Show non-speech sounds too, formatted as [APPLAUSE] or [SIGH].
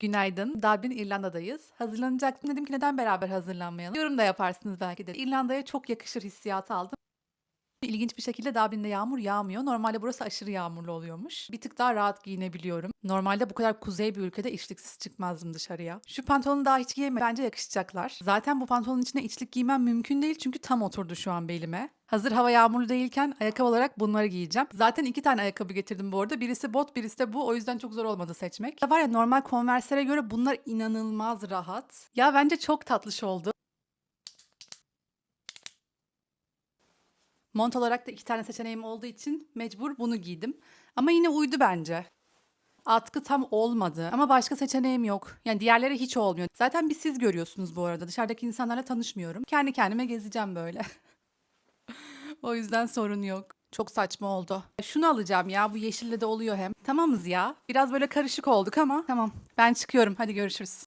Günaydın. Dublin, İrlanda'dayız. Hazırlanacaktım. Dedim ki neden beraber hazırlanmayalım? Yorum da yaparsınız belki de. İrlanda'ya çok yakışır hissiyatı aldım. İlginç bir şekilde Dublin'de yağmur yağmıyor. Normalde burası aşırı yağmurlu oluyormuş. Bir tık daha rahat giyinebiliyorum. Normalde bu kadar kuzey bir ülkede içliksiz çıkmazdım dışarıya. Şu pantolonu daha hiç giyemedim. Bence yakışacaklar. Zaten bu pantolonun içine içlik giymem mümkün değil çünkü tam oturdu şu an belime. Hazır hava yağmurlu değilken ayakkabı olarak bunları giyeceğim. Zaten iki tane ayakkabı getirdim bu arada. Birisi bot, birisi de bu. O yüzden çok zor olmadı seçmek. Var ya normal Converse'lere göre bunlar inanılmaz rahat. Ya bence çok tatlış oldu. Mont olarak da iki tane seçeneğim olduğu için mecbur bunu giydim. Ama yine uydu bence. Atkı tam olmadı ama başka seçeneğim yok. Yani diğerleri hiç olmuyor. Zaten bir siz görüyorsunuz bu arada. Dışarıdaki insanlarla tanışmıyorum. Kendi kendime gezeceğim böyle. [LAUGHS] o yüzden sorun yok. Çok saçma oldu. Şunu alacağım ya bu yeşille de oluyor hem. Tamamız ya. Biraz böyle karışık olduk ama tamam. Ben çıkıyorum. Hadi görüşürüz.